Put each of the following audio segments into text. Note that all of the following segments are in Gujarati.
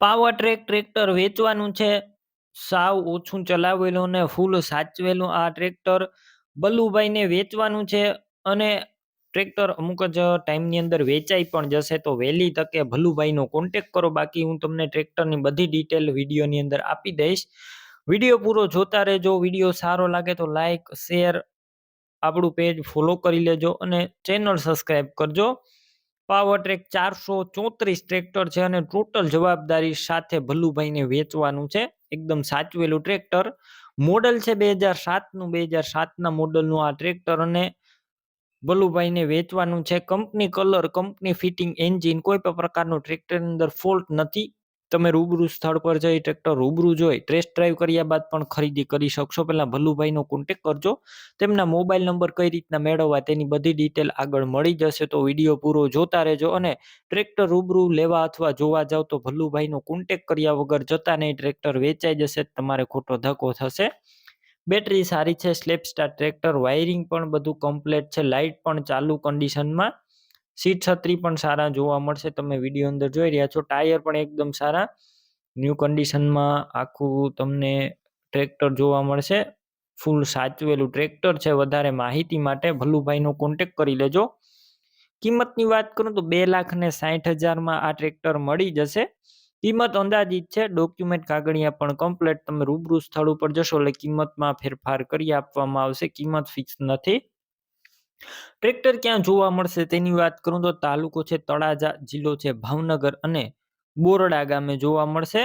પાવર ટ્રેક ટ્રેક્ટર વેચવાનું છે. સાવ ઓછું ચલાવેલું ને ફૂલ સાચવેલું આ ટ્રેક્ટર બલ્લુભાઈને વેચવાનું છે અને ટ્રેક્ટર અમુક જ ટાઈમની અંદર વેચાઈ પણ જશે તો વહેલી તકે ભલુભાઈનો કોન્ટેક કરો. બાકી હું તમને ટ્રેક્ટરની બધી ડિટેલ વિડીયોની અંદર આપી દઈશ. વીડિયો પૂરો જોતા રહેજો. વીડિયો સારો લાગે તો લાઈક શેર આપણું પેજ ફોલો કરી લેજો અને ચેનલ સબસ્ક્રાઈબ કરજો. પાવર ટ્રેક ચારસો ચોત્રીસ ટ્રેક્ટર છે અને ટોટલ જવાબદારી સાથે ભલ્લુભાઈને વેચવાનું છે. એકદમ સાચવેલું ટ્રેક્ટર. મોડલ છે બે હજાર સાતનું. બે હજાર સાતના મોડલનું આ ટ્રેક્ટર અને ભલ્લુભાઈને વેચવાનું છે. Company colour, company fitting, engine કોઈ પણ પ્રકારનું ટ્રેક્ટરની અંદર ફોલ્ટ નથી. તમે રૂબરૂ સ્થળ પર જઈ ટ્રેક્ટર રૂબરૂ જોઈ ટેસ્ટ ડ્રાઈવ કર્યા બાદ પણ ખરીદી કરી શકશો. પહેલાં ભલ્લુભાઈનો કોન્ટેક કરજો. તેમના મોબાઈલ નંબર કઈ રીતના મેળવવા તેની બધી ડિટેલ આગળ મળી જશે તો વીડિયો પૂરો જોતા રહેજો અને ટ્રેક્ટર રૂબરૂ લેવા અથવા જોવા જાવ તો ભલ્લુભાઈનો કોન્ટેક કર્યા વગર જતા નહીં. ટ્રેક્ટર વેચાઈ જશે, તમારે ખોટો ધક્કો થશે. બેટરી સારી છે સ્લેપ સ્ટાર ટ્રેક્ટર વાયરિંગ પણ બધું કમ્પ્લીટ છે. લાઇટ પણ ચાલુ કન્ડિશનમાં સીટ છત્રી પણ સારા જોવા મળશે. તમે વીડિયો અંદર જોઈ રહ્યા છો. ટાયર પણ એકદમ સારા. ન્યૂ કન્ડિશનમાં આખું તમને ટ્રેક્ટર જોવા મળશે. ફૂલ સાચવેલું ટ્રેક્ટર છે. વધારે માહિતી માટે ભલ્લુભાઈનો કોન્ટેક કરી લેજો. કિંમતની વાત કરું તો બે લાખ ને સાઠ હજારમાં આ ટ્રેક્ટર મળી જશે. કિંમત અંદાજિત છે. ડોક્યુમેન્ટ કાગળિયા પણ કમ્પ્લેટ તમે રૂબરૂ સ્થળ ઉપર જશો એટલે કિંમતમાં ફેરફાર કરી આપવામાં આવશે. કિંમત ફિક્સ નથી. ટ્રેક્ટર ક્યાં જોવા મળશે? તેની વાત કરું તો તાલુકો છે તળાજા, જિલ્લો છે ભાવનગર અને બોરડા ગામે જોવા મળશે.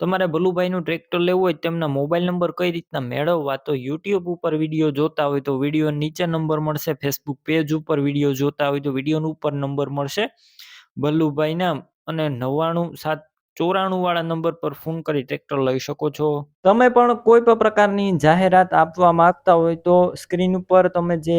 તમારે ભલુભાઈનું ટ્રેક્ટર લેવું હોય તેમના મોબાઈલ નંબર કઈ રીતના મેળવવા? તો યુટ્યુબ ઉપર વીડિયો જોતા હોય તો વીડિયો નીચે નંબર મળશે. ફેસબુક પેજ ઉપર વીડિયો જોતા હોય તો વીડિયો ઉપર નંબર મળશે. ભલ્લુભાઈના અને નવ્વાણું સાત, ચોરાણું વાળા નંબર પર ફોન કરી ટ્રેક્ટર લઈ શકો છો. તમે પણ કોઈ પણ પ્રકારની જાહેરાત આપવા માંગતા હોય તો સ્ક્રીન ઉપર તમે જે